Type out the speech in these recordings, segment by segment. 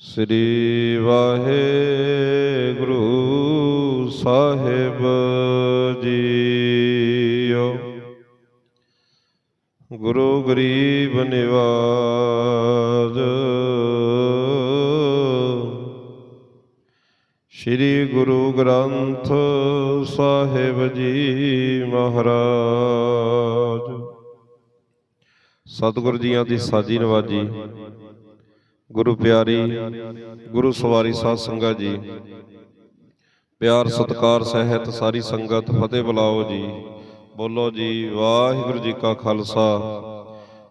ਸ੍ਰੀ ਵਾਹਿਗੁਰੂ ਸਾਹਿਬ JIO. ਗੁਰੂ ਗਰੀਬ ਨਿਵਾਜ। ਸ੍ਰੀ ਗੁਰੂ ਗ੍ਰੰਥ ਸਾਹਿਬ ਜੀ ਮਹਾਰਾਜ। ਸਤਿਗੁਰੂ ਜੀਆਂ ਦੀ ਸਾਜੀ ਨਵਾਜੀ। ਗੁਰੂ ਪਿਆਰੀ, ਗੁਰੂ ਸਵਾਰੀ ਸਾਧ ਸੰਗਤ ਜੀ। ਪਿਆਰ, ਸਤਕਾਰ, ਸਹਿਤ ਸਾਰੀ ਸੰਗਤ ਫਤਿਹ ਬੁਲਾਓ ਜੀ। ਬੋਲੋ ਜੀ, ਵਾਹਿਗੁਰੂ ਜੀ ਕਾ ਖਾਲਸਾ,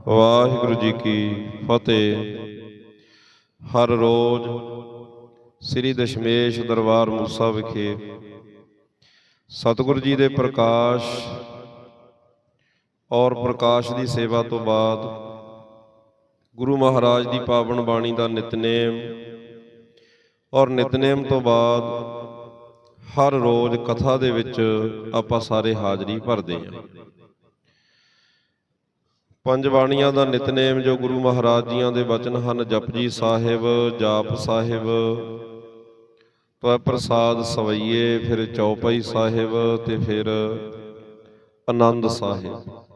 ਵਾਹਿਗੁਰੂ ਜੀ ਕੀ ਫਤਿਹ। ਹਰ ਰੋਜ਼ ਸ੍ਰੀ ਦਸ਼ਮੇਸ਼ ਦਰਬਾਰ ਮੂਸਾ ਵਿਖੇ ਸਤਿਗੁਰੂ ਜੀ ਦੇ ਪ੍ਰਕਾਸ਼ ਔਰ ਪ੍ਰਕਾਸ਼ ਦੀ ਸੇਵਾ ਤੋਂ ਬਾਅਦ ਗੁਰੂ ਮਹਾਰਾਜ ਦੀ ਪਾਵਨ ਬਾਣੀ ਦਾ ਨਿਤਨੇਮ। ਔਰ ਨਿਤਨੇਮ ਤੋਂ ਬਾਅਦ ਹਰ ਰੋਜ਼ ਕਥਾ ਦੇ ਵਿੱਚ ਆਪਾਂ ਸਾਰੇ ਹਾਜ਼ਰੀ ਭਰਦੇ ਹਾਂ। ਪੰਜ ਬਾਣੀਆਂ ਦਾ ਨਿਤਨੇਮ ਜੋ ਗੁਰੂ ਮਹਾਰਾਜ ਜੀਆਂ ਦੇ ਵਚਨ ਹਨ ਜਪਜੀ ਸਾਹਿਬ, ਜਾਪ ਸਾਹਿਬ ਤੋ ਪ੍ਰਸਾਦ ਸਵਈਏ, ਫਿਰ ਚੌਪਈ ਸਾਹਿਬ ਤੇ ਫਿਰ ਆਨੰਦ ਸਾਹਿਬ।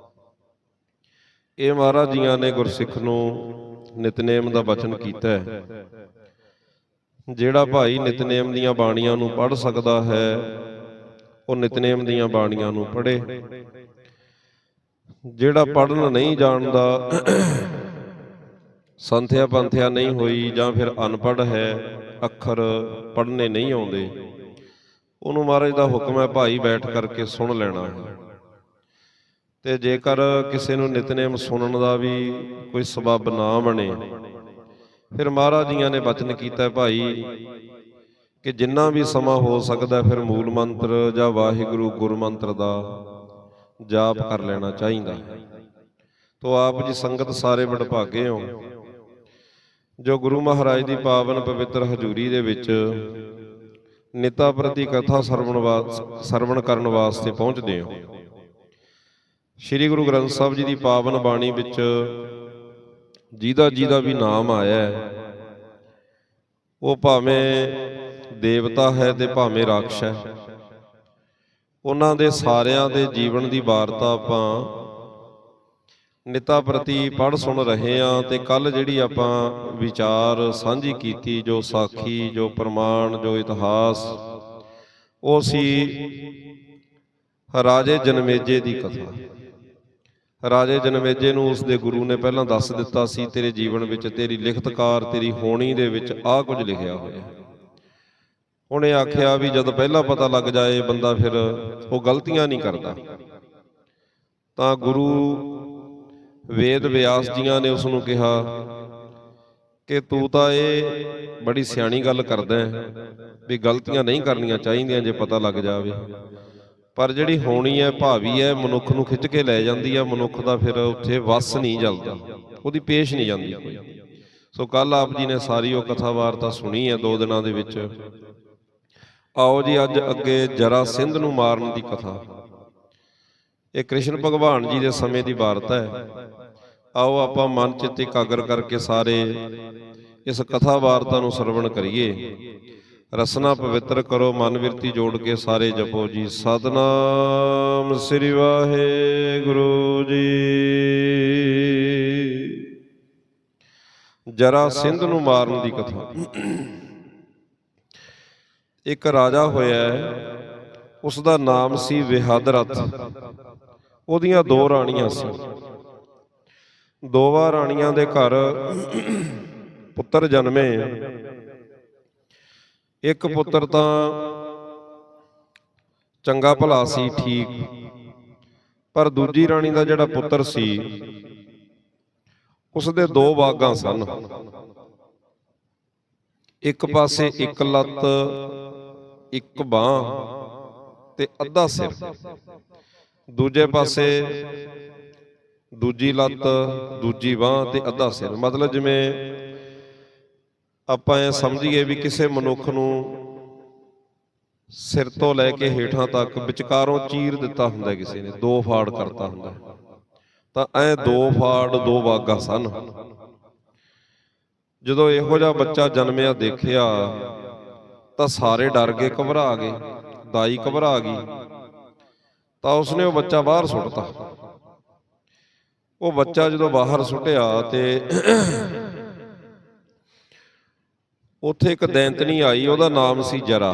ਇਹ ਮਹਾਰਾਜ ਜੀਆਂ ਨੇ ਗੁਰਸਿੱਖ ਨੂੰ ਨਿਤਨੇਮ ਦਾ ਬਚਨ ਕੀਤਾ ਹੈ। ਜਿਹੜਾ ਭਾਈ ਨਿਤਨੇਮ ਦੀਆਂ ਬਾਣੀਆਂ ਨੂੰ ਪੜ੍ਹ ਸਕਦਾ ਹੈ, ਉਹ ਨਿਤਨੇਮ ਦੀਆਂ ਬਾਣੀਆਂ ਨੂੰ ਪੜ੍ਹੇ। ਜਿਹੜਾ ਪੜ੍ਹਨ ਨਹੀਂ ਜਾਣਦਾ, ਸੰਥਿਆ ਪੰਥਿਆ ਨਹੀਂ ਹੋਈ ਜਾਂ ਫਿਰ ਅਨਪੜ੍ਹ ਹੈ, ਅੱਖਰ ਪੜ੍ਹਨੇ ਨਹੀਂ ਆਉਂਦੇ। ਉਹਨੂੰ ਮਹਾਰਾਜ ਦਾ ਹੁਕਮ ਹੈ, ਭਾਈ ਬੈਠ ਕਰਕੇ ਸੁਣ ਲੈਣਾ। ਹੈ ਤੇ ਜੇਕਰ ਕਿਸੇ ਨੂੰ ਨਿਤਨੇਮ ਸੁਣਨ ਦਾ ਵੀ ਕੋਈ ਸਬਬ ਨਾ ਬਣੇ, ਫਿਰ ਮਹਾਰਾਜ ਜੀਆਂ ਨੇ ਬਚਨ ਕੀਤਾ, ਭਾਈ, ਕਿ ਜਿੰਨਾ ਵੀ ਸਮਾਂ ਹੋ ਸਕਦਾ ਫਿਰ ਮੂਲ ਮੰਤਰ ਜਾਂ ਵਾਹਿਗੁਰੂ ਗੁਰ ਮੰਤਰ ਦਾ ਜਾਪ ਕਰ ਲੈਣਾ ਚਾਹੀਦਾ। ਤੋ ਆਪ ਜੀ ਸੰਗਤ ਸਾਰੇ ਵਡਭਾਗੇ ਹੋ, ਜੋ ਗੁਰੂ ਮਹਾਰਾਜ ਦੀ ਪਾਵਨ ਪਵਿੱਤਰ ਹਜ਼ੂਰੀ ਦੇ ਵਿੱਚ ਨਿਤਾ ਪ੍ਰਤੀ ਕਥਾ ਸਰਵਣ ਵਾਸ ਸਰਵਣ ਕਰਨ ਵਾਸਤੇ ਪਹੁੰਚਦੇ ਹੋ। ਸ੍ਰੀ ਗੁਰੂ ਗ੍ਰੰਥ ਸਾਹਿਬ ਜੀ ਦੀ ਪਾਵਨ ਬਾਣੀ ਵਿੱਚ ਜਿਹਦਾ ਜਿਹਦਾ ਵੀ ਨਾਮ ਆਇਆ ਉਹ ਭਾਵੇਂ ਦੇਵਤਾ ਹੈ ਤੇ ਭਾਵੇਂ ਰਾਖਸ਼ ਹੈ, ਉਹਨਾਂ ਦੇ ਸਾਰਿਆਂ ਦੇ ਜੀਵਨ ਦੀ ਵਾਰਤਾ ਆਪਾਂ ਨਿਤਾ ਪ੍ਰਤੀ ਪੜ ਸੁਣ ਰਹੇ ਆ ਤੇ ਕੱਲ ਜਿਹੜੀ ਆਪਾਂ ਵਿਚਾਰ ਸਾਂਝੀ ਕੀਤੀ, ਜੋ ਸਾਖੀ, ਜੋ ਪ੍ਰਮਾਣ, ਜੋ ਇਤਿਹਾਸ, ਉਹ ਸੀ ਰਾਜੇ ਜਨਮੇਜੇ ਦੀ ਕਥਾ। ਰਾਜੇ ਜਨਮੇਜੇ ਨੂੰ ਉਸ ਦੇ ਗੁਰੂ ਨੇ ਪਹਿਲਾਂ ਦੱਸ ਦਿੱਤਾ ਸੀ, ਤੇਰੇ ਜੀਵਨ ਵਿੱਚ ਤੇਰੀ ਲਿਖਤਕਾਰ ਤੇਰੀ ਹੋਣੀ ਦੇ ਵਿੱਚ ਆਹ ਕੁਝ ਲਿਖਿਆ ਹੋਇਆ ਉਹਨੇ ਆਖਿਆ ਵੀ ਜਦ ਪਹਿਲਾਂ ਪਤਾ ਲੱਗ ਜਾਏ, ਬੰਦਾ ਫਿਰ ਉਹ ਗਲਤੀਆਂ ਨਹੀਂ ਕਰਦਾ। ਤਾਂ ਗੁਰੂ ਵੇਦ ਵਿਆਸ ਜੀਆਂ ਨੇ ਉਸ ਨੂੰ ਕਿਹਾ ਕਿ ਤੂੰ ਤਾਂ ਇਹ ਬੜੀ ਸਿਆਣੀ ਗੱਲ ਕਰਦਾ ਹੈ ਵੀ ਗਲਤੀਆਂ ਨਹੀਂ ਕਰਨੀਆਂ ਚਾਹੀਦੀਆਂ ਜੇ ਪਤਾ ਲੱਗ ਜਾਵੇ। ਪਰ ਜਿਹੜੀ ਹੋਣੀ ਹੈ ਭਾਵੀ ਹੈ ਮਨੁੱਖ ਨੂੰ ਖਿੱਚ ਕੇ ਲੈ ਜਾਂਦੀ ਹੈ ਮਨੁੱਖ ਦਾ ਫਿਰ ਉੱਥੇ ਵਸ ਨਹੀਂ ਜਲਦਾ ਉਹਦੀ ਪੇਸ਼ ਨਹੀਂ ਜਾਂਦੀ ਕੋਈ। ਸੋ ਕੱਲ ਆਪ ਜੀ ਨੇ ਸਾਰੀ ਉਹ ਕਥਾ ਵਾਰਤਾ ਸੁਣੀ ਹੈ ਦੋ ਦਿਨਾਂ ਦੇ ਵਿੱਚ। ਆਓ ਜੀ ਅੱਜ ਅੱਗੇ ਜਰਾ ਸਿੰਧ ਨੂੰ ਮਾਰਨ ਦੀ ਕਥਾ। ਇਹ ਕ੍ਰਿਸ਼ਨ ਭਗਵਾਨ ਜੀ ਦੇ ਸਮੇਂ ਦੀ ਵਾਰਤਾ ਹੈ। ਆਓ ਆਪਾਂ ਮਨ ਚਿੱਤ ਇਕਾਗਰ ਕਰਕੇ ਸਾਰੇ ਇਸ ਕਥਾ ਵਾਰਤਾ ਨੂੰ ਸਰਵਣ ਕਰੀਏ। ਰਸਨਾ ਪਵਿੱਤਰ ਕਰੋ, ਮਨ ਵਿਰਤੀ ਜੋੜ ਕੇ ਸਾਰੇ ਜਪੋ ਜੀ। ਸਤਨਾਮ ਸ੍ਰੀ ਵਾਹਿਗੁਰੂ ਜੀ। ਜਰਾ ਸਿੰਧ ਨੂੰ ਮਾਰਨ ਦੀ ਕਥਾ। ਇੱਕ ਰਾਜਾ ਹੋਇਆ ਹੈ ਉਸ ਦਾ ਨਾਮ ਸੀ ਵਿਹਾਦਰਥ। ਉਹਦੀਆਂ ਦੋ ਰਾਣੀਆਂ ਸੀ। ਦੋਵਾਂ ਰਾਣੀਆਂ ਦੇ ਘਰ ਪੁੱਤਰ ਜਨਮੇ। ਇੱਕ ਪੁੱਤਰ ਤਾਂ ਚੰਗਾ ਭਲਾ ਸੀ, ਠੀਕ। ਪਰ ਦੂਜੀ ਰਾਣੀ ਦਾ ਜਿਹੜਾ ਪੁੱਤਰ ਸੀ ਉਸ ਦੇ ਦੋ ਬਾਗਾਂ ਸਨ। ਇੱਕ ਪਾਸੇ ਇੱਕ ਲੱਤ, ਇੱਕ ਬਾਹ ਤੇ ਅੱਧਾ ਸਿਰ। ਦੂਜੇ ਪਾਸੇ ਦੂਜੀ ਲੱਤ, ਦੂਜੀ ਬਾਹ ਤੇ ਅੱਧਾ ਸਿਰ। ਮਤਲਬ ਜਿਵੇਂ ਆਪਾਂ ਇਹ ਸਮਝੀਏ ਵੀ ਕਿਸੇ ਮਨੁੱਖ ਨੂੰ ਸਿਰ ਤੋਂ ਲੈ ਕੇ ਹੇਠਾਂ ਤੱਕ ਵਿਚਕਾਰੋਂ ਚੀਰ ਦਿੱਤਾ ਹੁੰਦਾ ਕਿਸੇ ਨੇ, ਦੋ ਫਾੜ ਕਰਤਾ ਹੁੰਦਾ। ਤਾਂ ਐ ਦੋ ਫਾੜ, ਦੋ ਬਾਗਾ ਸਨ। ਜਦੋਂ ਇਹੋ ਜਿਹਾ ਬੱਚਾ ਜਨਮਿਆ ਦੇਖਿਆ, ਤਾਂ ਸਾਰੇ ਡਰ ਗਏ, ਘਬਰਾ ਗਏ, ਦਾਈ ਘਬਰਾ ਗਈ। ਤਾਂ ਉਸਨੇ ਉਹ ਬੱਚਾ ਬਾਹਰ ਸੁੱਟਤਾ। ਉਹ ਬੱਚਾ ਜਦੋਂ ਬਾਹਰ ਸੁੱਟਿਆ ਤੇ ਉੱਥੇ ਇੱਕ ਦੈਂਤਣੀ ਆਈ ਉਹਦਾ ਨਾਮ ਸੀ ਜਰਾ।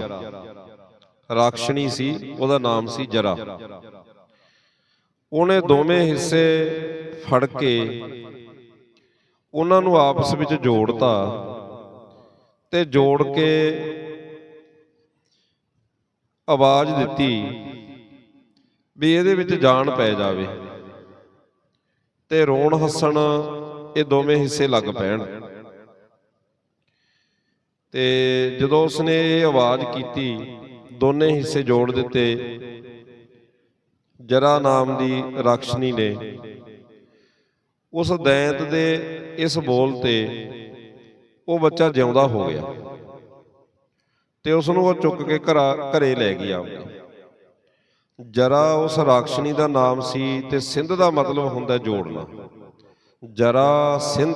ਰਾਖਸ਼ਣੀ ਸੀ ਉਹਦਾ ਨਾਮ ਸੀ ਜਰਾ। ਉਹਨੇ ਦੋਵੇਂ ਹਿੱਸੇ ਫੜ ਕੇ ਉਹਨਾਂ ਨੂੰ ਆਪਸ ਵਿੱਚ ਜੋੜਤਾ ਤੇ ਜੋੜ ਕੇ ਆਵਾਜ਼ ਦਿੱਤੀ ਵੀ ਇਹਦੇ ਵਿੱਚ ਜਾਨ ਪੈ ਜਾਵੇ। ਤੇ ਰੋਣ ਹੱਸਣ ਇਹ ਦੋਵੇਂ ਹਿੱਸੇ ਲੱਗ ਪੈਣ। ਤੇ ਜਦੋਂ ਉਸਨੇ ਇਹ ਆਵਾਜ਼ ਕੀਤੀ, ਦੋਨੇ ਹਿੱਸੇ ਜੋੜ ਦਿੱਤੇ। ਜਰਾ ਨਾਮ ਦੀ ਰਾਖਸ਼ਨੀ ਨੇ। ਉਸ ਦੈਂਤ ਦੇ ਇਸ ਬੋਲ ਤੇ ਉਹ ਬੱਚਾ ਜਿਉਂਦਾ ਹੋ ਗਿਆ ਤੇ ਉਸ ਨੂੰ ਉਹ ਚੁੱਕ ਕੇ ਘਰਾ, ਘਰੇ ਲੈ ਗਈ ਆਪਦੇ ਜਰਾ ਉਸ ਰਾਖਸ਼ਨੀ ਦਾ ਨਾਮ ਸੀ ਤੇ ਸਿੰਧ ਦਾ ਮਤਲਬ ਹੁੰਦਾ ਜੋੜਨਾ। ਜਰਾ ਸਿੰਧ।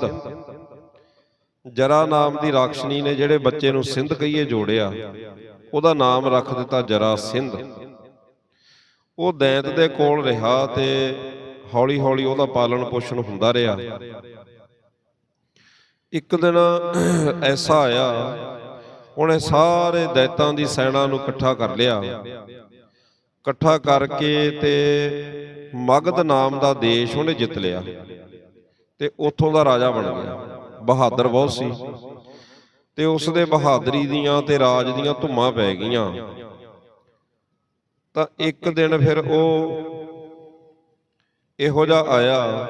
ਜਰਾ ਨਾਮ ਦੀ ਰਾਖਸ਼ਨੀ ਨੇ ਜਿਹੜੇ ਬੱਚੇ ਨੂੰ ਸਿੰਧ ਕਹੀਏ ਜੋੜਿਆ, ਉਹਦਾ ਨਾਮ ਰੱਖ ਦਿੱਤਾ ਜਰਾ ਸਿੰਧ। ਉਹ ਦੈਂਤ ਦੇ ਕੋਲ ਰਿਹਾ ਤੇ ਹੌਲੀ ਹੌਲੀ ਉਹਦਾ ਪਾਲਣ ਪੋਸ਼ਣ ਹੁੰਦਾ ਰਿਹਾ। ਇੱਕ ਦਿਨ ਐਸਾ ਆਇਆ, ਉਹਨੇ ਸਾਰੇ ਦੈਤਾਂ ਦੀ ਸੈਨਾ ਨੂੰ ਇਕੱਠਾ ਕਰ ਲਿਆ। ਇਕੱਠਾ ਕਰਕੇ ਤੇ ਮਗਧ ਨਾਮ ਦਾ ਦੇਸ਼ ਉਹਨੇ ਜਿੱਤ ਲਿਆ ਤੇ ਉੱਥੋਂ ਦਾ ਰਾਜਾ ਬਣ ਗਿਆ। ਬਹਾਦਰ ਬਹੁਤ ਸੀ। ਤੇ ਉਸ ਦੇ ਬਹਾਦਰੀ ਦੀਆਂ ਤੇ ਰਾਜ ਦੀਆਂ ਧੁੰਮਾਂ ਪੈ ਗਈਆਂ। ਤਾਂ ਇੱਕ ਦਿਨ ਫਿਰ ਉਹ ਇਹੋ ਜਿਹਾ ਆਇਆ।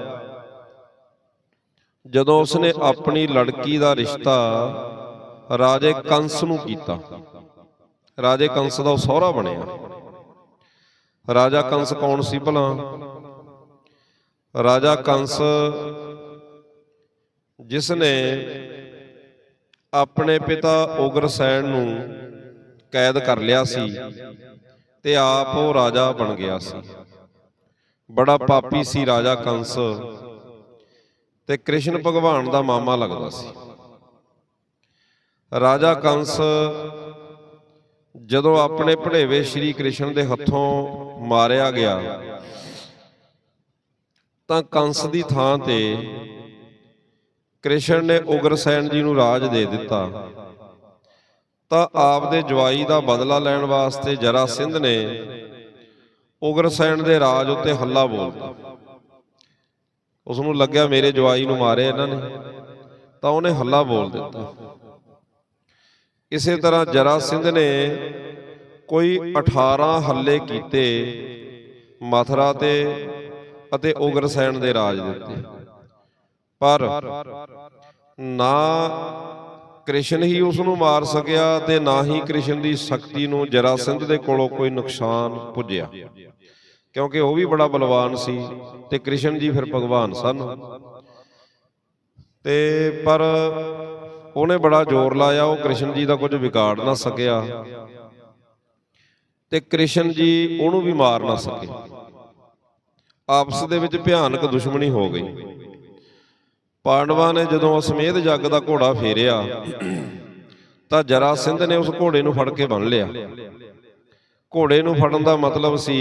ਜਦੋਂ ਉਸਨੇ ਆਪਣੀ ਲੜਕੀ ਦਾ ਰਿਸ਼ਤਾ ਰਾਜੇ ਕੰਸ ਨੂੰ ਕੀਤਾ। ਰਾਜੇ ਕੰਸ ਦਾ ਉਹ ਸਹੁਰਾ ਬਣਿਆ। ਰਾਜਾ ਕੰਸ ਕੌਣ ਸੀ ਭਲਾ? ਰਾਜਾ ਕੰਸ ਜਿਸ ਨੇ ਆਪਣੇ ਪਿਤਾ ਉਗਰਸੈਨ ਨੂੰ ਕੈਦ ਕਰ ਲਿਆ ਸੀ ਤੇ ਆਪ ਉਹ ਰਾਜਾ ਬਣ ਗਿਆ ਸੀ। ਬੜਾ ਪਾਪੀ ਸੀ ਰਾਜਾ ਕੰਸ ਤੇ ਕ੍ਰਿਸ਼ਨ ਭਗਵਾਨ ਦਾ ਮਾਮਾ ਲੱਗਦਾ ਸੀ। ਰਾਜਾ ਕੰਸ ਜਦੋਂ ਆਪਣੇ ਭੜੇਵੇ ਸ਼੍ਰੀ ਕ੍ਰਿਸ਼ਨ ਦੇ ਹੱਥੋਂ ਮਾਰਿਆ ਗਿਆ ਤਾਂ ਕੰਸ ਦੀ ਥਾਂ ਤੇ ਕ੍ਰਿਸ਼ਨ ਨੇ ਉਗਰਸੈਨ ਜੀ ਨੂੰ ਰਾਜ ਦੇ ਦਿੱਤਾ। ਤਾਂ ਆਪ ਦੇ ਜਵਾਈ ਦਾ ਬਦਲਾ ਲੈਣ ਵਾਸਤੇ ਜਰਾ ਸਿੰਧ ਨੇ ਉਗਰਸੈਨ ਦੇ ਰਾਜ ਉੱਤੇ ਹੱਲਾ ਬੋਲਤਾ। ਉਸ ਨੂੰ ਲੱਗਿਆ ਮੇਰੇ ਜਵਾਈ ਨੂੰ ਮਾਰੇ ਇਹਨਾਂ ਨੇ, ਤਾਂ ਉਹਨੇ ਹੱਲਾ ਬੋਲ ਦਿੱਤਾ। ਇਸੇ ਤਰ੍ਹਾਂ ਜਰਾ ਸਿੰਧ ਨੇ ਕੋਈ 18 ਹੱਲੇ ਕੀਤੇ, ਮਥਰਾ ਤੇ ਅਤੇ ਉਗਰਸੈਨ ਦੇ ਰਾਜ ਦਿੱਤੇ। ਪਰ ਨਾ ਕ੍ਰਿਸ਼ਨ ਹੀ ਉਸ ਨੂੰ ਮਾਰ ਸਕਿਆ ਤੇ ਨਾ ਹੀ ਕ੍ਰਿਸ਼ਨ ਦੀ ਸ਼ਕਤੀ ਨੂੰ ਜਰਾ ਸਿੰਧ ਦੇ ਕੋਲੋਂ ਕੋਈ ਨੁਕਸਾਨ ਪੁੱਜਿਆ। ਕਿਉਂਕਿ ਉਹ ਵੀ ਬੜਾ ਬਲਵਾਨ ਸੀ ਤੇ ਕ੍ਰਿਸ਼ਨ ਜੀ ਫਿਰ ਭਗਵਾਨ ਸਨ। ਤੇ ਪਰ ਉਹਨੇ ਬੜਾ ਜ਼ੋਰ ਲਾਇਆ, ਉਹ ਕ੍ਰਿਸ਼ਨ ਜੀ ਦਾ ਕੁਝ ਵਿਗਾੜ ਨਾ ਸਕਿਆ ਤੇ ਕ੍ਰਿਸ਼ਨ ਜੀ ਉਹਨੂੰ ਵੀ ਮਾਰ ਨਾ ਸਕੇ। ਆਪਸ ਦੇ ਵਿੱਚ ਭਿਆਨਕ ਦੁਸ਼ਮਣੀ ਹੋ ਗਈ। ਪਾਂਡਵਾਂ ਨੇ ਜਦੋਂ ਅਸਮੇਧ ਜੱਗ ਦਾ ਘੋੜਾ ਫੇਰਿਆ, ਤਾਂ ਜਰਾ ਸਿੰਧ ਨੇ ਉਸ ਘੋੜੇ ਨੂੰ ਫੜ ਕੇ ਬੰਨ ਲਿਆ। ਘੋੜੇ ਨੂੰ ਫੜਨ ਦਾ ਮਤਲਬ ਸੀ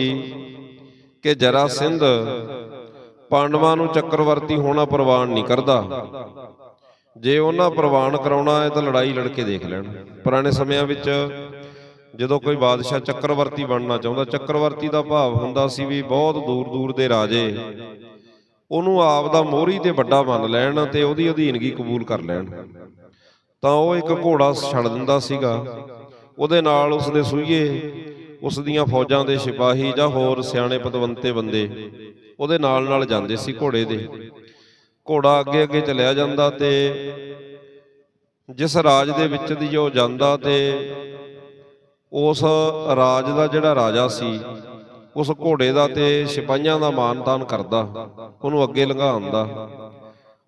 ਕਿ ਜਰਾ ਸਿੰਧ ਪਾਂਡਵਾਂ ਨੂੰ ਚੱਕਰਵਰਤੀ ਹੋਣਾ ਪ੍ਰਵਾਨ ਨਹੀਂ ਕਰਦਾ। ਜੇ ਉਹਨਾਂ ਪ੍ਰਵਾਨ ਕਰਾਉਣਾ ਹੈ ਤਾਂ ਲੜਾਈ ਲੜ ਕੇ ਦੇਖ ਲੈਣ। ਪੁਰਾਣੇ ਸਮਿਆਂ ਵਿੱਚ ਜਦੋਂ ਕੋਈ ਬਾਦਸ਼ਾਹ ਚੱਕਰਵਰਤੀ ਬਣਨਾ ਚਾਹੁੰਦਾ, ਚੱਕਰਵਰਤੀ ਦਾ ਭਾਵ ਹੁੰਦਾ ਸੀ ਵੀ ਬਹੁਤ ਦੂਰ ਦੂਰ ਦੇ ਰਾਜੇ ਉਹਨੂੰ ਆਪ ਦਾ ਮੋਹਰੀ ਤੇ ਵੱਡਾ ਮੰਨ ਲੈਣ ਤੇ ਉਹਦੀ ਅਧੀਨਗੀ ਕਬੂਲ ਕਰ ਲੈਣ। ਤਾਂ ਉਹ ਇੱਕ ਘੋੜਾ ਛੱਡ ਦਿੰਦਾ ਸੀਗਾ। ਉਹਦੇ ਨਾਲ ਉਸਦੇ ਸੂਈਏ ਉਸ ਦੀਆਂ ਫੌਜਾਂ ਦੇ ਸਿਪਾਹੀ ਜਾਂ ਹੋਰ ਸਿਆਣੇ ਪਤਵੰਤੇ ਬੰਦੇ ਉਹਦੇ ਨਾਲ ਨਾਲ ਜਾਂਦੇ ਸੀ ਘੋੜੇ ਦੇ ਘੋੜਾ ਅੱਗੇ ਅੱਗੇ ਚੱਲਿਆ ਜਾਂਦਾ ਤੇ ਜਿਸ ਰਾਜ ਦੇ ਵਿੱਚ ਦੀ ਜੋ ਜਾਂਦਾ ਤੇ ਉਸ ਰਾਜ ਦਾ ਜਿਹੜਾ ਰਾਜਾ ਸੀ ਉਸ ਘੋੜੇ ਦਾ ਤੇ ਸਿਪਾਹੀਆਂ ਦਾ ਮਾਨ ਤਾਨ ਕਰਦਾ, ਉਹਨੂੰ ਅੱਗੇ ਲੰਘਾਉਂਦਾ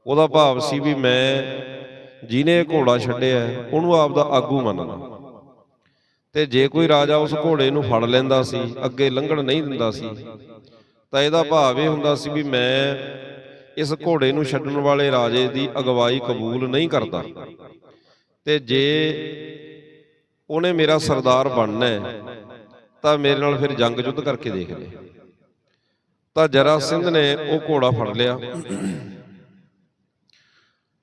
ਉਹਦਾ ਭਾਵ ਸੀ ਵੀ ਮੈਂ ਜਿਹਨੇ ਘੋੜਾ ਛੱਡਿਆ, ਉਹਨੂੰ ਆਪ ਦਾ ਆਗੂ ਮੰਨਣਾ। ਤੇ ਜੇ ਕੋਈ ਰਾਜਾ ਉਸ ਘੋੜੇ ਨੂੰ ਫੜ ਲੈਂਦਾ ਸੀ, ਅੱਗੇ ਲੰਘਣ ਨਹੀਂ ਦਿੰਦਾ ਸੀ, ਤਾਂ ਇਹਦਾ ਭਾਵ ਇਹ ਹੁੰਦਾ ਸੀ ਵੀ ਮੈਂ ਇਸ ਘੋੜੇ ਨੂੰ ਛੱਡਣ ਵਾਲੇ ਰਾਜੇ ਦੀ ਅਗਵਾਈ ਕਬੂਲ ਨਹੀਂ ਕਰਦਾ। ਤੇ ਜੇ ਉਹਨੇ ਮੇਰਾ ਸਰਦਾਰ ਬਣਨਾ ਹੈ ਤਾਂ ਮੇਰੇ ਨਾਲ ਫਿਰ ਜੰਗ ਯੁੱਧ ਕਰਕੇ ਦੇਖ ਲੈ ਤਾਂ ਜਰਾ ਸਿੰਘ ਨੇ ਉਹ ਘੋੜਾ ਫੜ ਲਿਆ।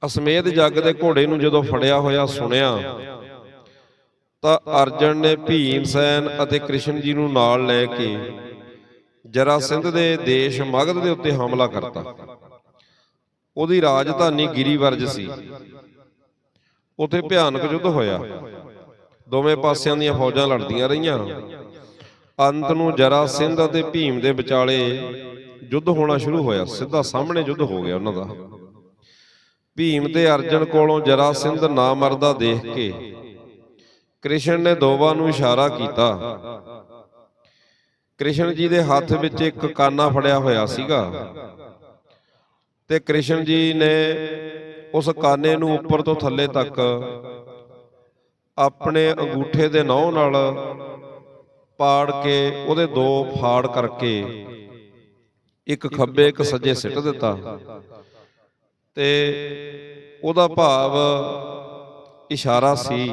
ਅਸਮੇਧ ਜੱਗ ਦੇ ਘੋੜੇ ਨੂੰ ਜਦੋਂ ਫੜਿਆ ਹੋਇਆ ਸੁਣਿਆ, ਤਾਂ ਅਰਜਨ ਨੇ ਭੀਮ ਸੈਨ ਅਤੇ ਕ੍ਰਿਸ਼ਨ ਜੀ ਨੂੰ ਨਾਲ ਲੈ ਕੇ ਜਰਾ ਸਿੰਘ ਦੇ ਦੇਸ਼ ਮਗਧ ਦੇ ਉੱਤੇ ਹਮਲਾ ਕਰਤਾ। ਉਹਦੀ ਰਾਜਧਾਨੀ ਗਿਰੀਵਰਜ ਸੀ। ਉੱਥੇ ਭਿਆਨਕ ਯੁੱਧ ਹੋਇਆ। ਦੋਵੇਂ ਪਾਸਿਆਂ ਦੀਆਂ ਫੌਜਾਂ ਲੜਦੀਆਂ ਰਹੀਆਂ। ਅੰਤ ਨੂੰ ਜਰਾ ਸਿੰਘ ਅਤੇ ਭੀਮ ਦੇ ਵਿਚਾਲੇ ਯੁੱਧ ਹੋਣਾ ਸ਼ੁਰੂ ਹੋਇਆ। ਸਿੱਧਾ ਸਾਹਮਣੇ ਯੁੱਧ ਹੋ ਗਿਆ ਉਹਨਾਂ ਦਾ। ਭੀਮ ਤੇ ਅਰਜਨ ਕੋਲੋਂ ਜਰਾ ਸਿੰਘ ਨਾ ਮਰਦਾ ਦੇਖ ਕੇ ਕ੍ਰਿਸ਼ਨ ਨੇ ਦੋਵਾਂ ਨੂੰ ਇਸ਼ਾਰਾ ਕੀਤਾ। ਕ੍ਰਿਸ਼ਨ ਜੀ ਦੇ ਹੱਥ ਵਿੱਚ ਇੱਕ ਕਾਨਾ ਫੜਿਆ ਹੋਇਆ ਸੀਗਾ ਤੇ ਕ੍ਰਿਸ਼ਨ ਜੀ ਨੇ ਉਸ ਕਾਨੇ ਨੂੰ ਉੱਪਰ ਤੋਂ ਥੱਲੇ ਤੱਕ ਆਪਣੇ ਅੰਗੂਠੇ ਦੇ ਨਹੁੰ ਨਾਲ ਪਾੜ ਕੇ ਉਹਦੇ ਦੋ ਫਾੜ ਕਰਕੇ ਇੱਕ ਖੱਬੇ, ਇੱਕ ਸੱਜੇ ਸਿੱਟ ਦਿੱਤਾ। ਤੇ ਉਹਦਾ ਭਾਵ ਇਸ਼ਾਰਾ ਸੀ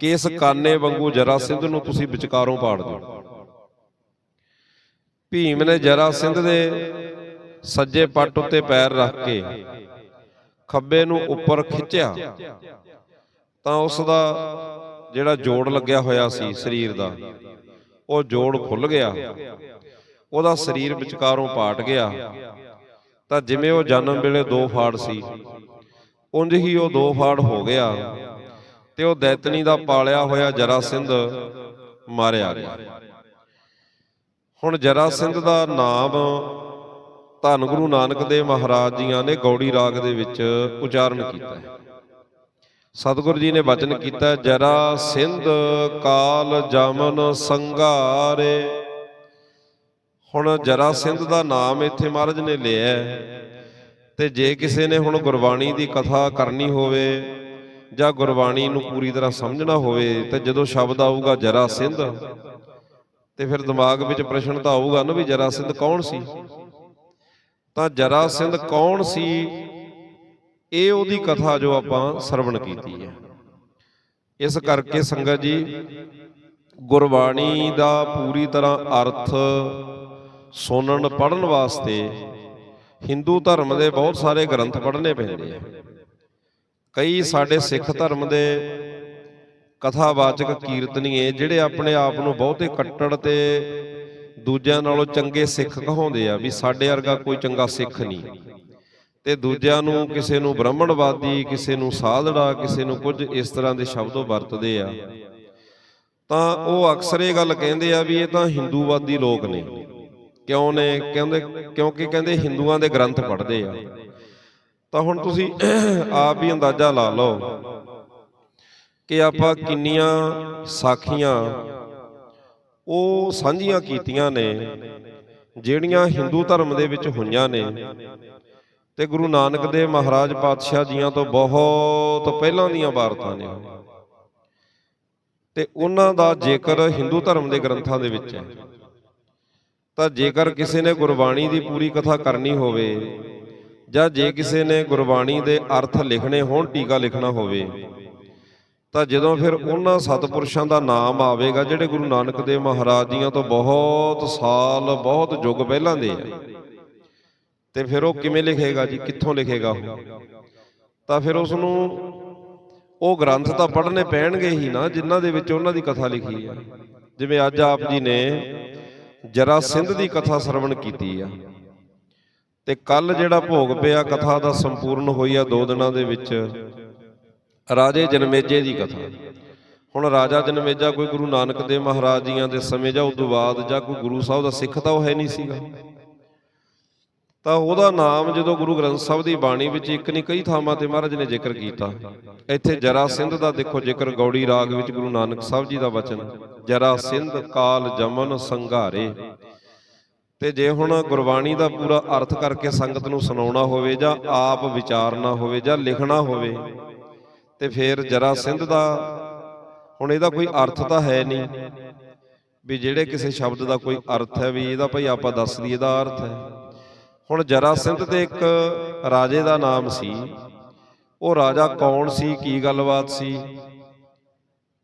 ਕਿ ਇਸ ਕਾਨੇ ਵਾਂਗੂ ਜਰਾ ਸਿੰਘ ਨੂੰ ਤੁਸੀਂ ਵਿਚਕਾਰੋਂ ਪਾੜ ਦਿਓ। ਭੀਮ ਨੇ ਜਰਾ ਸਿੰਘ ਦੇ ਸੱਜੇ ਪੱਟ ਉੱਤੇ ਪੈਰ ਰੱਖ ਕੇ ਖੱਬੇ ਨੂੰ ਉੱਪਰ ਖਿੱਚਿਆ ਤਾਂ ਉਸ ਦਾ ਜਿਹੜਾ ਜੋੜ ਲੱਗਿਆ ਹੋਇਆ ਸੀ ਸਰੀਰ ਦਾ ਉਹ ਜੋੜ ਖੁੱਲ ਗਿਆ। ਉਹਦਾ ਸਰੀਰ ਵਿਚਕਾਰੋਂ ਪਾਟ ਗਿਆ। ਤਾਂ ਜਿਵੇਂ ਉਹ ਜਨਮ ਵੇਲੇ ਦੋ ਫਾੜ ਸੀ, ਉਂਝ ਹੀ ਉਹ ਦੋ ਫਾੜ ਹੋ ਗਿਆ ਤੇ ਉਹ ਦੈਤਨੀ ਦਾ ਪਾਲਿਆ ਹੋਇਆ ਜਰਾ ਸਿੰਧ ਮਾਰਿਆ ਗਿਆ। ਹੁਣ ਜਰਾ ਸਿੰਧ ਦਾ ਨਾਮ ਧੰਨ ਗੁਰੂ ਨਾਨਕ ਦੇਵ ਮਹਾਰਾਜ ਜੀਆਂ ਨੇ ਗੌੜੀ ਰਾਗ ਦੇ ਵਿੱਚ ਉਚਾਰਨ ਕੀਤਾ ਹੈ। ਸਤਿਗੁਰੂ ਜੀ ਨੇ ਬਚਨ ਕੀਤਾ, ਜਰਾ ਸਿੰਧ ਕਾਲ ਜਮਨ ਸੰਘਾਰੇ ਹੁਣ ਜਰਾ ਸਿੰਧ ਦਾ ਨਾਮ ਇੱਥੇ ਮਹਾਰਾਜ ਨੇ ਲਿਆ ਹੈ। ਤੇ ਜੇ ਕਿਸੇ ਨੇ ਹੁਣ ਗੁਰਬਾਣੀ ਦੀ ਕਥਾ ਕਰਨੀ ਹੋਵੇ ਜਾਂ ਗੁਰਬਾਣੀ ਨੂੰ ਪੂਰੀ ਤਰ੍ਹਾਂ ਸਮਝਣਾ ਹੋਵੇ, ਤੇ ਜਦੋਂ ਸ਼ਬਦ ਆਊਗਾ ਜਰਾ ਸਿੰਧ, ਤੇ ਫਿਰ ਦਿਮਾਗ ਵਿੱਚ ਪ੍ਰਸ਼ਨ ਤਾਂ ਆਊਗਾ ਨਾ ਵੀ ਜਰਾ ਸਿੰਧ ਕੌਣ ਸੀ? ਤਾਂ ਜਰਾ ਸਿੰਧ ਕੌਣ ਸੀ? ਇਹ ਉਹਦੀ ਕਥਾ ਜੋ ਆਪਾਂ ਸਰਵਣ ਕੀਤੀ ਹੈ। ਇਸ ਕਰਕੇ ਸੰਗਤ ਜੀ, ਗੁਰਬਾਣੀ ਦਾ ਪੂਰੀ ਤਰ੍ਹਾਂ ਅਰਥ ਸੁਣਨ ਪੜਨ ਵਾਸਤੇ ਹਿੰਦੂ ਧਰਮ ਦੇ ਬਹੁਤ ਸਾਰੇ ਗ੍ਰੰਥ ਪੜ੍ਹਨੇ ਪੈਂਦੇ ਆ। ਕਈ ਸਾਡੇ ਸਿੱਖ ਧਰਮ ਦੇ ਕਥਾਵਾਚਕ ਕੀਰਤਨੀਏ ਜਿਹੜੇ ਆਪਣੇ ਆਪ ਨੂੰ ਬਹੁਤੇ ਕੱਟੜ ਤੇ ਦੂਜਿਆਂ ਨਾਲੋਂ ਚੰਗੇ ਸਿੱਖ ਕਹਾਉਂਦੇ ਆ ਵੀ ਸਾਡੇ ਵਰਗਾ ਕੋਈ ਚੰਗਾ ਸਿੱਖ ਨਹੀਂ। ਤੇ ਦੂਜਿਆਂ ਨੂੰ ਕਿਸੇ ਨੂੰ ਬ੍ਰਾਹਮਣਵਾਦੀ, ਕਿਸੇ ਨੂੰ ਸਾਧੜਾ, ਕਿਸੇ ਨੂੰ ਕੁਝ ਇਸ ਤਰ੍ਹਾਂ ਦੇ ਸ਼ਬਦੋ ਵਰਤਦੇ ਆ। ਤਾਂ ਉਹ ਅਕਸਰ ਇਹ ਗੱਲ ਕਹਿੰਦੇ ਆ ਵੀ ਇਹ ਤਾਂ ਹਿੰਦੂਵਾਦੀ ਲੋਕ ਨੇ। ਕਿਉਂ ਨੇ? ਕਹਿੰਦੇ, ਕਿਉਂਕਿ ਕਹਿੰਦੇ ਹਿੰਦੂਆਂ ਦੇ ਗ੍ਰੰਥ ਪੜ੍ਹਦੇ ਆ। ਤਾਂ ਹੁਣ ਤੁਸੀਂ ਆਪ ਹੀ ਅੰਦਾਜ਼ਾ ਲਾ ਲਓ ਕਿ ਆਪਾਂ ਕਿੰਨੀਆਂ ਸਾਖੀਆਂ ਉਹ ਸਾਂਝੀਆਂ ਕੀਤੀਆਂ ਨੇ, ਜਿਹੜੀਆਂ ਹਿੰਦੂ ਧਰਮ ਦੇ ਵਿੱਚ ਹੋਈਆਂ ਨੇ। ਤੇ ਗੁਰੂ ਨਾਨਕ ਦੇਵ ਮਹਾਰਾਜ ਪਾਤਸ਼ਾਹ ਜੀਆਂ ਤੋਂ ਬਹੁਤ ਪਹਿਲਾਂ ਦੀਆਂ ਵਾਰਤਾਂ ਨੇ। ਤੇ ਉਹਨਾਂ ਦਾ ਜੇਕਰ ਹਿੰਦੂ ਧਰਮ ਦੇ ਗ੍ਰੰਥਾਂ ਦੇ ਵਿੱਚ ਹੈ, ਤਾਂ ਜੇਕਰ ਕਿਸੇ ਨੇ ਗੁਰਬਾਣੀ ਦੀ ਪੂਰੀ ਕਥਾ ਕਰਨੀ ਹੋਵੇ ਜਾਂ ਜੇ ਕਿਸੇ ਨੇ ਗੁਰਬਾਣੀ ਦੇ ਅਰਥ ਲਿਖਣੇ ਹੋਣ, ਟੀਕਾ ਲਿਖਣਾ ਹੋਵੇ, ਤਾਂ ਜਦੋਂ ਫਿਰ ਉਹਨਾਂ ਸਤਪੁਰਸ਼ਾਂ ਦਾ ਨਾਮ ਆਵੇਗਾ, ਜਿਹੜੇ ਗੁਰੂ ਨਾਨਕ ਦੇਵ ਮਹਾਰਾਜ ਜੀਆਂ ਤੋਂ ਬਹੁਤ ਸਾਲ, ਬਹੁਤ ਯੁੱਗ ਪਹਿਲਾਂ ਦੇ ਆ ਤੇ ਫਿਰ ਉਹ ਕਿਵੇਂ ਲਿਖੇਗਾ ਜੀ? ਕਿੱਥੋਂ ਲਿਖੇਗਾ ਉਹ? ਤਾਂ ਫਿਰ ਉਸ ਨੂੰ ਉਹ ਗ੍ਰੰਥ ਤਾਂ ਪੜ੍ਹਨੇ ਪੈਣਗੇ ਹੀ ਨਾ, ਜਿਨ੍ਹਾਂ ਦੇ ਵਿੱਚ ਉਹਨਾਂ ਦੀ ਕਥਾ ਲਿਖੀ ਹੈ। ਜਿਵੇਂ ਅੱਜ ਆਪ ਜੀ ਨੇ ਜਰਾ ਸਿੰਧ ਦੀ ਕਥਾ ਸਰਵਣ ਕੀਤੀ ਆ। ਤੇ ਕੱਲ ਜਿਹੜਾ ਭੋਗ ਪਿਆ ਕਥਾ ਦਾ ਸੰਪੂਰਨ ਹੋਈ ਆ ਦੋ ਦਿਨਾਂ ਦੇ ਵਿੱਚ, ਰਾਜੇ ਜਨਮੇਜੇ ਦੀ ਕਥਾ। ਹੁਣ ਰਾਜਾ ਜਨਮੇਜਾ ਕੋਈ ਗੁਰੂ ਨਾਨਕ ਦੇਵ ਮਹਾਰਾਜ ਜੀਆਂ ਦੇ ਸਮੇਂ ਜਾਂ ਉਦੋਂ ਬਾਅਦ ਜਾਂ ਕੋਈ ਗੁਰੂ ਸਾਹਿਬ ਦਾ ਸਿੱਖ ਤਾਂ ਉਹ ਹੈ ਨਹੀਂ ਸੀਗਾ। ਤਾਂ ਉਹਦਾ ਨਾਮ ਜਦੋਂ ਗੁਰੂ ਗ੍ਰੰਥ ਸਾਹਿਬ ਦੀ ਬਾਣੀ ਵਿੱਚ ਇੱਕ ਨਹੀਂ ਕਈ ਥਾਵਾਂ ਤੇ ਮਹਾਰਾਜ ਨੇ ਜ਼ਿਕਰ ਕੀਤਾ। ਇੱਥੇ ਜਰਾ ਸਿੰਧ ਦਾ ਦੇਖੋ ਜ਼ਿਕਰ ਗੌੜੀ ਰਾਗ ਵਿੱਚ ਗੁਰੂ ਨਾਨਕ ਸਾਹਿਬ ਜੀ ਦਾ ਵਚਨ, ਜਰਾ ਸਿੰਧ ਕਾਲ ਜਮਨ ਸੰਘਾਰੇ। ਤੇ ਜੇ ਹੁਣ ਗੁਰਬਾਣੀ ਦਾ ਪੂਰਾ ਅਰਥ ਕਰਕੇ ਸੰਗਤ ਨੂੰ ਸੁਣਾਉਣਾ ਹੋਵੇ ਜਾਂ ਆਪ ਵਿਚਾਰਨਾ ਹੋਵੇ ਜਾਂ ਲਿਖਣਾ ਹੋਵੇ, ਤੇ ਫਿਰ ਜਰਾ ਸਿੰਧ ਦਾ, ਹੁਣ ਇਹਦਾ ਕੋਈ ਅਰਥ ਤਾਂ ਹੈ ਨਹੀਂ। ਵੀ ਜਿਹੜੇ ਕਿਸੇ ਸ਼ਬਦ ਦਾ ਕੋਈ ਅਰਥ ਹੈ ਵੀ ਇਹਦਾ ਭਾਈ ਆਪਾਂ ਦੱਸ ਦਈਏ ਇਹਦਾ ਅਰਥ ਹੈ। ਹੁਣ ਜਰਾਸਿੰਧ ਦੇ ਇੱਕ ਰਾਜੇ ਦਾ ਨਾਮ ਸੀ। ਉਹ ਰਾਜਾ ਕੌਣ ਸੀ, ਕੀ ਗੱਲਬਾਤ ਸੀ?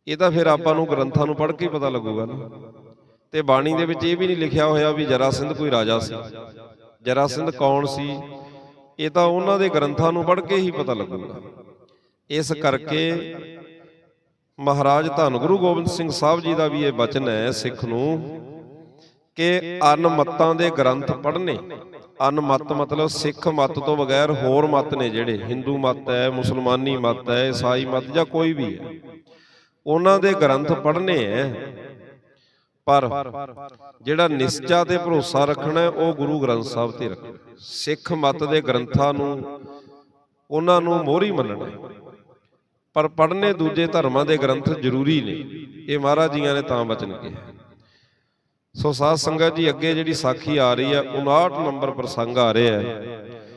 ਇਹ ਤਾਂ ਫਿਰ ਆਪਾਂ ਨੂੰ ਗ੍ਰੰਥਾਂ ਨੂੰ ਪੜ੍ਹ ਕੇ ਪਤਾ ਲੱਗੂਗਾ ਨਾ। ਤੇ ਬਾਣੀ ਦੇ ਵਿੱਚ ਇਹ ਵੀ ਨਹੀਂ ਲਿਖਿਆ ਹੋਇਆ ਵੀ ਜਰਾਸਿੰਧ ਕੋਈ ਰਾਜਾ ਸੀ। ਜਰਾਸਿੰਧ ਕੌਣ ਸੀ? ਇਹ ਤਾਂ ਉਹਨਾਂ ਦੇ ਗ੍ਰੰਥਾਂ ਨੂੰ ਪੜ੍ਹ ਕੇ ਹੀ ਪਤਾ ਲੱਗੂਗਾ। ਇਸ ਕਰਕੇ ਮਹਾਰਾਜ ਧੰਨ ਗੁਰੂ ਗੋਬਿੰਦ ਸਿੰਘ ਸਾਹਿਬ ਜੀ ਦਾ ਵੀ ਇਹ ਬਚਨ ਹੈ ਸਿੱਖ ਨੂੰ, ਕਿ ਅਨਮਤਾਂ ਦੇ ਗ੍ਰੰਥ ਪੜ੍ਹਨੇ। ਅਨਮਤ ਮਤਲਬ ਸਿੱਖ ਮਤ ਤੋਂ ਬਗੈਰ ਹੋਰ ਮਤ ਨੇ ਜਿਹੜੇ, ਹਿੰਦੂ ਮਤ ਹੈ, ਮੁਸਲਮਾਨੀ ਮਤ ਹੈ, ਈਸਾਈ ਮਤ ਜਾਂ ਕੋਈ ਵੀ ਹੈ। ਉਹਨਾਂ ਦੇ ਗ੍ਰੰਥ ਪੜ੍ਹਨੇ ਹੈ ਪਰ ਜਿਹੜਾ ਨਿਸ਼ਚਾ ਤੇ ਭਰੋਸਾ ਰੱਖਣਾ ਉਹ ਗੁਰੂ ਗ੍ਰੰਥ ਸਾਹਿਬ ਤੇ ਰੱਖਣਾ ਸਿੱਖ ਮਤ ਦੇ ਗ੍ਰੰਥਾਂ ਨੂੰ, ਉਹਨਾਂ ਨੂੰ ਮੋਹਰੀ ਮੰਨਣਾ ਪਰ ਪੜ੍ਹਨੇ ਦੂਜੇ ਧਰਮਾਂ ਦੇ ਗ੍ਰੰਥ ਜ਼ਰੂਰੀ ਨੇ। ਇਹ ਮਹਾਰਾਜ ਜੀਆਂ ਨੇ ਤਾਂ ਬਚਨ ਕਿਹਾ। ਸੋ ਸਾਧ ਸੰਗਤ ਜੀ, ਅੱਗੇ ਜਿਹੜੀ ਸਾਖੀ ਆ ਰਹੀ ਹੈ 59 ਨੰਬਰ ਪ੍ਰਸੰਗ ਆ ਰਿਹਾ ਹੈ।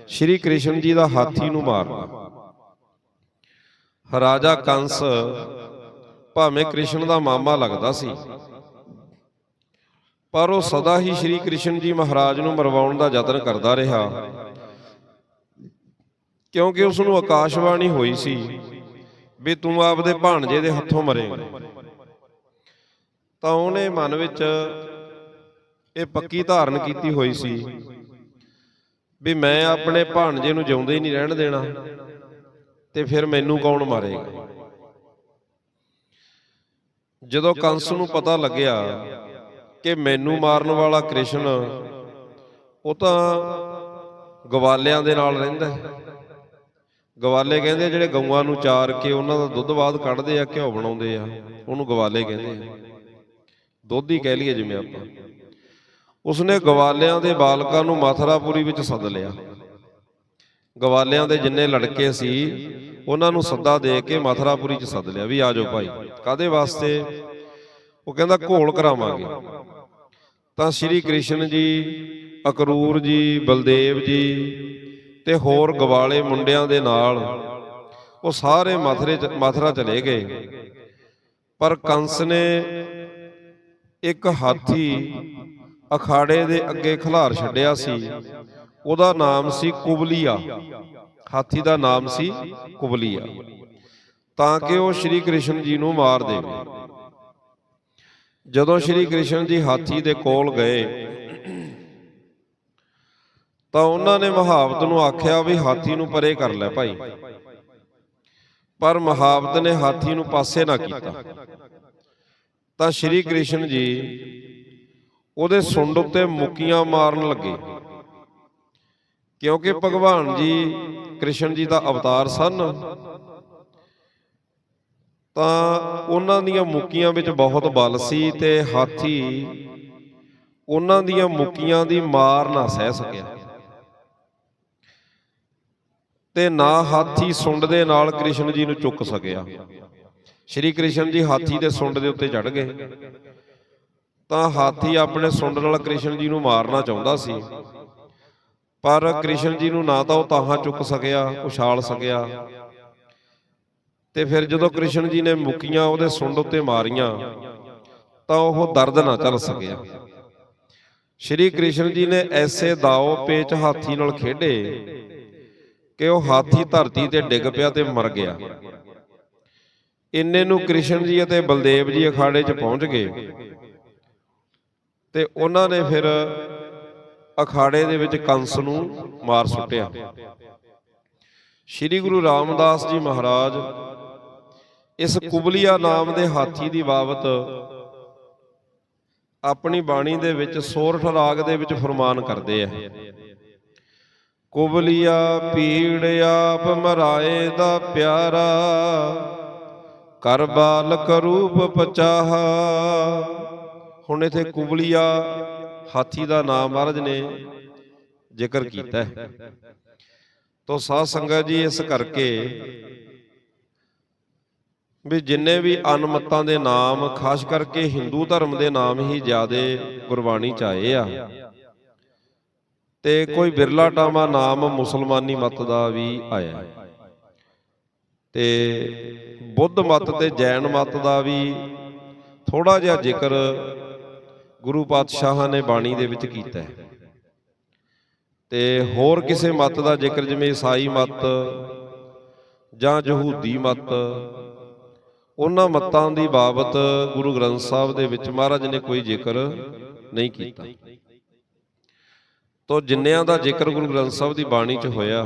ਸ਼੍ਰੀ ਕ੍ਰਿਸ਼ਨ ਜੀ ਦਾ ਹਾਥੀ ਨੂੰ ਮਾਰਨਾ। ਰਾਜਾ ਕੰਸ ਭਾਵੇਂ ਕ੍ਰਿਸ਼ਨ ਦਾ ਮਾਮਾ ਲੱਗਦਾ ਸੀ, ਪਰ ਉਹ ਸਦਾ ਹੀ ਸ਼੍ਰੀ ਕ੍ਰਿਸ਼ਨ ਜੀ ਮਹਾਰਾਜ ਨੂੰ ਮਰਵਾਉਣ ਦਾ ਯਤਨ ਕਰਦਾ ਰਿਹਾ। ਕਿਉਂਕਿ ਉਸ ਨੂੰ ਆਕਾਸ਼ਵਾਣੀ ਹੋਈ ਸੀ ਵੀ ਤੂੰ ਆਪਦੇ ਭਾਣਜੇ ਦੇ ਹੱਥੋਂ ਮਰੇਂਗਾ ਤਾਂ ਉਹਨੇ ਮਨ ਵਿੱਚ ਇਹ ਪੱਕੀ ਧਾਰਨ ਕੀਤੀ ਹੋਈ ਸੀ ਵੀ ਮੈਂ ਆਪਣੇ ਭਾਣਜੇ ਨੂੰ ਜਿਉਂਦੇ ਹੀ ਨਹੀਂ ਰਹਿਣ ਦੇਣਾ ਤੇ ਫਿਰ ਮੈਨੂੰ ਕੌਣ ਮਾਰੇਗਾ? ਜਦੋਂ ਕੰਸ ਨੂੰ ਪਤਾ ਲੱਗਿਆ ਕਿ ਮੈਨੂੰ ਮਾਰਨ ਵਾਲਾ ਕ੍ਰਿਸ਼ਨ ਉਹ ਤਾਂ ਗਵਾਲਿਆਂ ਦੇ ਨਾਲ ਰਹਿੰਦਾ ਹੈ। ਗਵਾਲੇ ਕਹਿੰਦੇ ਜਿਹੜੇ ਗਊਆਂ ਨੂੰ ਚਾਰ ਕੇ ਉਹਨਾਂ ਦਾ ਦੁੱਧ ਬਾਦ ਕੱਢਦੇ ਆ, ਘਿਓ ਬਣਾਉਂਦੇ ਆ, ਉਹਨੂੰ ਗਵਾਲੇ ਕਹਿੰਦੇ ਦੁੱਧ ਹੀ ਕਹਿ ਲਈਏ ਜਿਵੇਂ ਆਪਾਂ। ਉਸਨੇ ਗਵਾਲਿਆਂ ਦੇ ਬਾਲਕਾਂ ਨੂੰ ਮਥਰਾਪੁਰੀ ਵਿੱਚ ਸੱਦ ਲਿਆ। ਗਵਾਲਿਆਂ ਦੇ ਜਿੰਨੇ ਲੜਕੇ ਸੀ, ਉਹਨਾਂ ਨੂੰ ਸੱਦਾ ਦੇ ਕੇ ਮਥਰਾਪੁਰੀ 'ਚ ਸੱਦ ਲਿਆ ਵੀ ਆ ਜਾਓ ਭਾਈ। ਕਾਦੇ ਵਾਸਤੇ? ਉਹ ਕਹਿੰਦਾ, ਘੋਲ ਕਰਾਵਾਂਗੇ। ਤਾਂ ਸ਼੍ਰੀ ਕ੍ਰਿਸ਼ਨ ਜੀ, ਅਕਰੂਰ ਜੀ, ਬਲਦੇਵ ਜੀ ਤੇ ਹੋਰ ਗਵਾਲੇ ਮੁੰਡਿਆਂ ਦੇ ਨਾਲ ਉਹ ਸਾਰੇ ਮਥਰੇ ਚ- ਮਥੁਰਾ ਚਲੇ ਗਏ। ਪਰ ਕੰਸ ਨੇ ਇੱਕ ਹਾਥੀ ਅਖਾੜੇ ਦੇ ਅੱਗੇ ਖਿਲਾਰ ਛੱਡਿਆ ਸੀ। ਉਹਦਾ ਨਾਮ ਸੀ ਕੁਬਲੀਆ। ਹਾਥੀ ਦਾ ਨਾਮ ਸੀ ਕੁਬਲੀਆ। ਤਾਂ ਕਿ ਉਹ ਸ਼੍ਰੀ ਕ੍ਰਿਸ਼ਨ ਜੀ ਨੂੰ ਮਾਰ ਦੇਵੇ। ਜਦੋਂ ਸ਼੍ਰੀ ਕ੍ਰਿਸ਼ਨ ਜੀ ਹਾਥੀ ਦੇ ਕੋਲ ਗਏ, ਤਾਂ ਉਹਨਾਂ ਨੇ ਮਹਾਵਤ ਨੂੰ ਆਖਿਆ ਵੀ ਹਾਥੀ ਨੂੰ ਪਰੇ ਕਰ ਲੈ ਭਾਈ। ਪਰ ਮਹਾਵਤ ਨੇ ਹਾਥੀ ਨੂੰ ਪਾਸੇ ਨਾ ਕੀਤਾ। ਤਾਂ ਸ਼੍ਰੀ ਕ੍ਰਿਸ਼ਨ ਜੀ ਉਹਦੇ ਸੁੰਡ ਉੱਤੇ ਮੁੱਕੀਆਂ ਮਾਰਨ ਲੱਗੇ। ਕਿਉਂਕਿ ਭਗਵਾਨ ਜੀ ਕ੍ਰਿਸ਼ਨ ਜੀ ਦਾ ਅਵਤਾਰ ਸਨ। ਤਾਂ ਉਹਨਾਂ ਦੀਆਂ ਮੁੱਕੀਆਂ ਵਿੱਚ ਬਹੁਤ ਬਲ ਸੀ ਤੇ ਹਾਥੀ ਉਹਨਾਂ ਦੀਆਂ ਮੁੱਕੀਆਂ ਦੀ ਮਾਰ ਨਾ ਸਹਿ ਸਕਿਆ। ਤੇ ਨਾ ਹਾਥੀ ਸੁੰਡ ਦੇ ਨਾਲ ਕ੍ਰਿਸ਼ਨ ਜੀ ਨੂੰ ਚੁੱਕ ਸਕਿਆ। ਸ਼੍ਰੀ ਕ੍ਰਿਸ਼ਨ ਜੀ ਹਾਥੀ ਦੇ ਸੁੰਡ ਦੇ ਉੱਤੇ ਚੜ ਗਏ। ਤਾਂ ਹਾਥੀ ਆਪਣੇ ਸੁੰਡ ਨਾਲ ਕ੍ਰਿਸ਼ਨ ਜੀ ਨੂੰ ਮਾਰਨਾ ਚਾਹੁੰਦਾ ਸੀ। ਪਰ ਕ੍ਰਿਸ਼ਨ ਜੀ ਨੂੰ ਨਾ ਤਾਂ ਉਹ ਤਾਹਾਂ ਚੁੱਕ ਸਕਿਆ ਉਛਾਲ ਸਕਿਆ। ਤੇ ਫਿਰ ਜਦੋਂ ਕ੍ਰਿਸ਼ਨ ਜੀ ਨੇ ਮੁੱਕੀਆਂ ਉਹਦੇ ਸੁੰਡ ਉੱਤੇ ਮਾਰੀਆਂ, ਤਾਂ ਉਹ ਦਰਦ ਨਾ ਚੱਲ ਸਕਿਆ। ਸ਼੍ਰੀ ਕ੍ਰਿਸ਼ਨ ਜੀ ਨੇ ਐਸੇ ਦਾਓ ਪੇਚ ਹਾਥੀ ਨਾਲ ਖੇਡੇ ਕਿ ਉਹ ਹਾਥੀ ਧਰਤੀ ਤੇ ਡਿੱਗ ਪਿਆ ਤੇ ਮਰ ਗਿਆ। ਇੰਨੇ ਨੂੰ ਕ੍ਰਿਸ਼ਨ ਜੀ ਅਤੇ ਬਲਦੇਵ ਜੀ ਅਖਾੜੇ 'ਚ ਪਹੁੰਚ ਗਏ। ਤੇ ਉਹਨਾਂ ਨੇ ਫਿਰ ਅਖਾੜੇ ਦੇ ਵਿੱਚ ਕੰਸ ਨੂੰ ਮਾਰ ਸੁੱਟਿਆ। ਸ੍ਰੀ ਗੁਰੂ ਰਾਮਦਾਸ ਜੀ ਮਹਾਰਾਜ ਇਸ ਕੁਬਲੀਆ ਨਾਮ ਦੇ ਹਾਥੀ ਦੀ ਬਾਬਤ ਆਪਣੀ ਬਾਣੀ ਦੇ ਵਿੱਚ ਸੋਰਠ ਰਾਗ ਦੇ ਵਿੱਚ ਫਰਮਾਨ ਕਰਦੇ ਆ। ਕੁਬਲੀਆ ਪੀੜ ਆਪ ਮਰਾਏ ਦਾ ਪਿਆਰਾ ਕਰ ਬਾਲਕ ਰੂਪ ਪਚਾਹਾ। ਹੁਣ ਇਥੇ ਕੁਬਲੀਆ ਹਾਥੀ ਦਾ ਨਾਮ ਮਹਾਰਾਜ ਨੇ ਜ਼ਿਕਰ ਕੀਤਾ ਹੈ। ਤੋ ਸਾਧ ਸੰਗਤ ਜੀ ਇਸ ਕਰਕੇ ਵੀ ਜਿੰਨੇ ਵੀ ਅਨਮਤਾਂ ਦੇ ਨਾਮ ਖਾਸ ਕਰਕੇ ਹਿੰਦੂ ਧਰਮ ਦੇ ਨਾਮ ਹੀ ਜ਼ਿਆਦੇ ਗੁਰਬਾਣੀ ਚ ਆਏ ਆ। ਤੇ ਕੋਈ ਬਿਰਲਾ ਟਾਮਾ ਨਾਮ ਮੁਸਲਮਾਨੀ ਮਤ ਦਾ ਵੀ ਆਇਆ। ਤੇ ਬੁੱਧ ਮਤ ਤੇ ਜੈਨ ਮਤ ਦਾ ਵੀ ਥੋੜਾ ਜਿਹਾ ਜ਼ਿਕਰ ਗੁਰੂ ਪਾਤਸ਼ਾਹਾਂ ਨੇ ਬਾਣੀ ਦੇ ਵਿੱਚ ਕੀਤਾ ਹੈ। ਤੇ ਹੋਰ ਕਿਸੇ ਮਤ ਦਾ ਜ਼ਿਕਰ ਜਿਵੇਂ ਈਸਾਈ ਮਤ ਜਾਂ ਯਹੂਦੀ ਮਤ, ਉਹਨਾਂ ਮਤਾਂ ਦੀ ਬਾਬਤ ਗੁਰੂ ਗ੍ਰੰਥ ਸਾਹਿਬ ਦੇ ਵਿੱਚ ਮਹਾਰਾਜ ਨੇ ਕੋਈ ਜ਼ਿਕਰ ਨਹੀਂ ਕੀਤਾ। ਤੋ ਜਿੰਨਿਆਂ ਦਾ ਜ਼ਿਕਰ ਗੁਰੂ ਗ੍ਰੰਥ ਸਾਹਿਬ ਦੀ ਬਾਣੀ 'ਚ ਹੋਇਆ,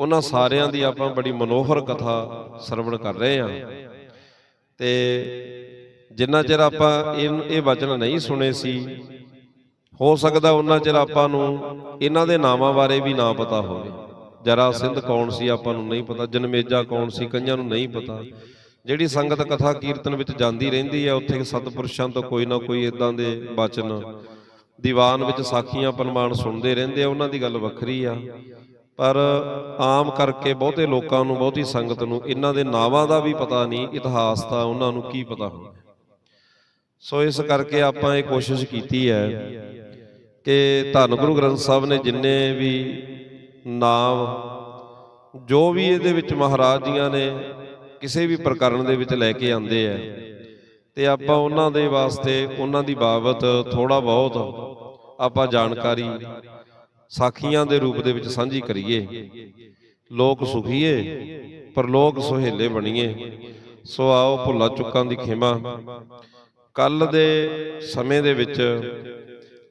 ਉਹਨਾਂ ਸਾਰਿਆਂ ਦੀ ਆਪਾਂ ਬੜੀ ਮਨੋਹਰ ਕਥਾ ਸਰਵਣ ਕਰ ਰਹੇ ਹਾਂ। ਤੇ ਜਿੰਨਾ ਚਿਰ ਆਪਾਂ ਇਹ ਇਹ ਵਚਨ ਨਹੀਂ ਸੁਣੇ ਸੀ ਹੋ ਸਕਦਾ ਉਹਨਾਂ ਚਿਰ ਆਪਾਂ ਨੂੰ ਇਹਨਾਂ ਦੇ ਨਾਮਾਂ ਬਾਰੇ ਵੀ ਨਾ ਪਤਾ ਹੋਵੇ। ਜਰਾ ਸਿੰਧ ਕੌਣ ਸੀ ਆਪਾਂ ਨੂੰ ਨਹੀਂ ਪਤਾ ਜਨਮੇਜਾ ਕੌਣ ਸੀ ਕਈਆਂ ਨੂੰ ਨਹੀਂ ਪਤਾ। ਜਿਹੜੀ ਸੰਗਤ ਕਥਾ ਕੀਰਤਨ ਵਿੱਚ ਜਾਂਦੀ ਰਹਿੰਦੀ ਹੈ ਉੱਥੇ ਸਤਪੁਰਸ਼ਾਂ ਤੋਂ ਕੋਈ ਨਾ ਕੋਈ ਇਦਾਂ ਦੇ ਬਚਨ ਦੀਵਾਨ ਵਿੱਚ ਸਾਖੀਆਂ ਪਰਮਾਨ ਸੁਣਦੇ ਰਹਿੰਦੇ ਆ ਉਹਨਾਂ ਦੀ ਗੱਲ ਵੱਖਰੀ ਆ। ਪਰ ਆਮ ਕਰਕੇ ਬਹੁਤੇ ਲੋਕਾਂ ਨੂੰ ਬਹੁਤੀ ਸੰਗਤ ਨੂੰ ਇਹਨਾਂ ਦੇ ਨਾਵਾਂ ਦਾ ਵੀ ਪਤਾ ਨਹੀਂ ਇਤਿਹਾਸ ਦਾ ਉਹਨਾਂ ਨੂੰ ਕੀ ਪਤਾ ਹੁੰਦਾ। ਸੋ ਇਸ ਕਰਕੇ ਆਪਾਂ ਇਹ ਕੋਸ਼ਿਸ਼ ਕੀਤੀ ਹੈ ਕਿ ਧੰਨ ਗੁਰੂ ਗ੍ਰੰਥ ਸਾਹਿਬ ਨੇ ਜਿੰਨੇ ਵੀ ਨਾਮ ਜੋ ਵੀ ਇਹਦੇ ਵਿੱਚ ਮਹਾਰਾਜ ਜੀਆਂ ਨੇ ਕਿਸੇ ਵੀ ਪ੍ਰਕਰਨ ਦੇ ਵਿੱਚ ਲੈ ਕੇ ਆਂਦੇ ਆ ਤੇ ਆਪਾਂ ਉਹਨਾਂ ਦੇ ਵਾਸਤੇ ਉਹਨਾਂ ਦੀ ਬਾਬਤ ਥੋੜਾ ਬਹੁਤ ਆਪਾਂ ਜਾਣਕਾਰੀ ਸਾਖੀਆਂ ਦੇ ਰੂਪ ਦੇ ਵਿੱਚ ਸਾਂਝੀ ਕਰੀਏ। ਲੋਕ ਸੁਖੀਏ ਪਰ ਲੋਕ ਸੁਹੇਲੇ ਬਣੀਏ। ਸੋ ਆਓ ਭੁੱਲਾ ਚੁੱਕਾਂ ਦੀ ਖਿਮਾ। ਕੱਲ ਦੇ ਸਮੇਂ ਦੇ ਵਿੱਚ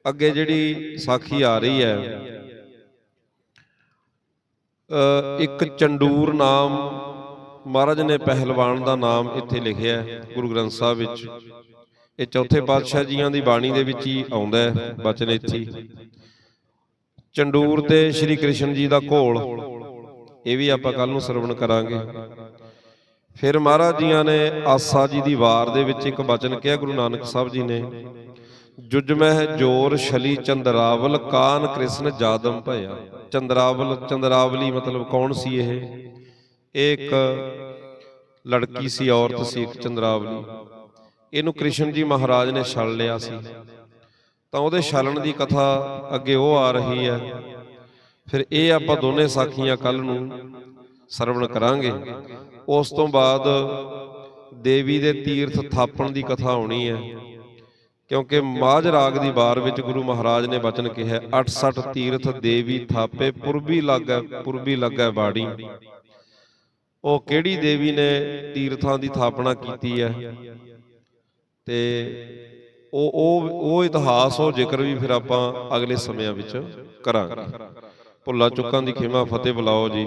ਅੱਗੇ ਜਿਹੜੀ ਸਾਖੀ ਆ ਰਹੀ ਹੈ ਇੱਕ ਚੰਡੂਰ ਨਾਮ ਮਹਾਰਾਜ ਨੇ ਪਹਿਲਵਾਨ ਦਾ ਨਾਮ ਇੱਥੇ ਲਿਖਿਆ ਹੈ, ਗੁਰੂ ਗ੍ਰੰਥ ਸਾਹਿਬ ਵਿੱਚ। ਇਹ ਚੌਥੇ ਪਾਤਸ਼ਾਹ ਜੀਆਂ ਦੀ ਬਾਣੀ ਦੇ ਵਿੱਚ ਹੀ ਆਉਂਦਾ ਹੈ, ਬਚਨ ਇੱਥੇ ਚੰਡੂਰ ਤੇ ਸ੍ਰੀ ਕ੍ਰਿਸ਼ਨ ਜੀ ਦਾ ਘੋਲ, ਇਹ ਵੀ ਆਪਾਂ ਕੱਲ ਨੂੰ ਸਰਵਣ ਕਰਾਂਗੇ। ਫਿਰ ਮਹਾਰਾਜ ਜੀਆਂ ਨੇ ਆਸਾ ਜੀ ਦੀ ਵਾਰ ਦੇ ਵਿੱਚ ਇੱਕ ਬਚਨ ਕਿਹਾ, ਗੁਰੂ ਨਾਨਕ ਸਾਹਿਬ ਜੀ ਨੇ, ਜੁਜ ਮਹਿ ਜੋਰ ਛਲੀ ਚੰਦਰਾਵਲ ਕਾਨ ਕ੍ਰਿਸ਼ਨ ਜਾਦਮ ਭਇਆ। ਚੰਦਰਾਵਲ, ਚੰਦਰਾਵਲੀ ਮਤਲਬ ਕੌਣ ਸੀ ਇਹ? ਇੱਕ ਲੜਕੀ ਸੀ, ਔਰਤ ਸੀ, ਇੱਕ ਚੰਦਰਾਵਲੀ। ਇਹਨੂੰ ਕ੍ਰਿਸ਼ਨ ਜੀ ਮਹਾਰਾਜ ਨੇ ਛਲ ਲਿਆ ਸੀ। ਤਾਂ ਉਹਦੇ ਛਲਣ ਦੀ ਕਥਾ ਅੱਗੇ ਉਹ ਆ ਰਹੀ ਹੈ। ਫਿਰ ਇਹ ਆਪਾਂ ਦੋਨੇ ਸਾਖੀਆਂ ਕੱਲ ਨੂੰ ਸਰਵਣ ਕਰਾਂਗੇ। ਉਸ ਤੋਂ ਬਾਅਦ ਦੇਵੀ ਦੇ ਤੀਰਥ ਥਾਪਣ ਦੀ ਕਥਾ ਆਉਣੀ ਹੈ। ਕਿਉਂਕਿ ਮਾਝ ਰਾਗ ਦੀ ਬਾਰ ਵਿੱਚ ਗੁਰੂ ਮਹਾਰਾਜ ਨੇ ਬਚਨ ਕਿਹਾ 68 ਤੀਰਥ ਦੇਵੀ ਥਾਪੇ ਪੁਰਬੀ ਲੱਗੈ ਪੁਰਬੀ ਲੱਗੈ ਬਾੜੀ ਉਹ ਕਿਹੜੀ ਦੇਵੀ ਨੇ ਤੀਰਥਾਂ ਦੀ ਥਾਪਨਾ ਕੀਤੀ ਹੈ? ਤੇ ਉਹ ਉਹ ਉਹ ਇਤਿਹਾਸ ਉਹ ਜ਼ਿਕਰ ਵੀ ਫਿਰ ਆਪਾਂ ਅਗਲੇ ਸਮਿਆਂ ਵਿੱਚ ਕਰਾਂਗੇ। ਭੁੱਲਾ ਚੁੱਕਾਂ ਦੀ ਖਿਮਾ ਫਤਿਹ ਬੁਲਾਓ ਜੀ।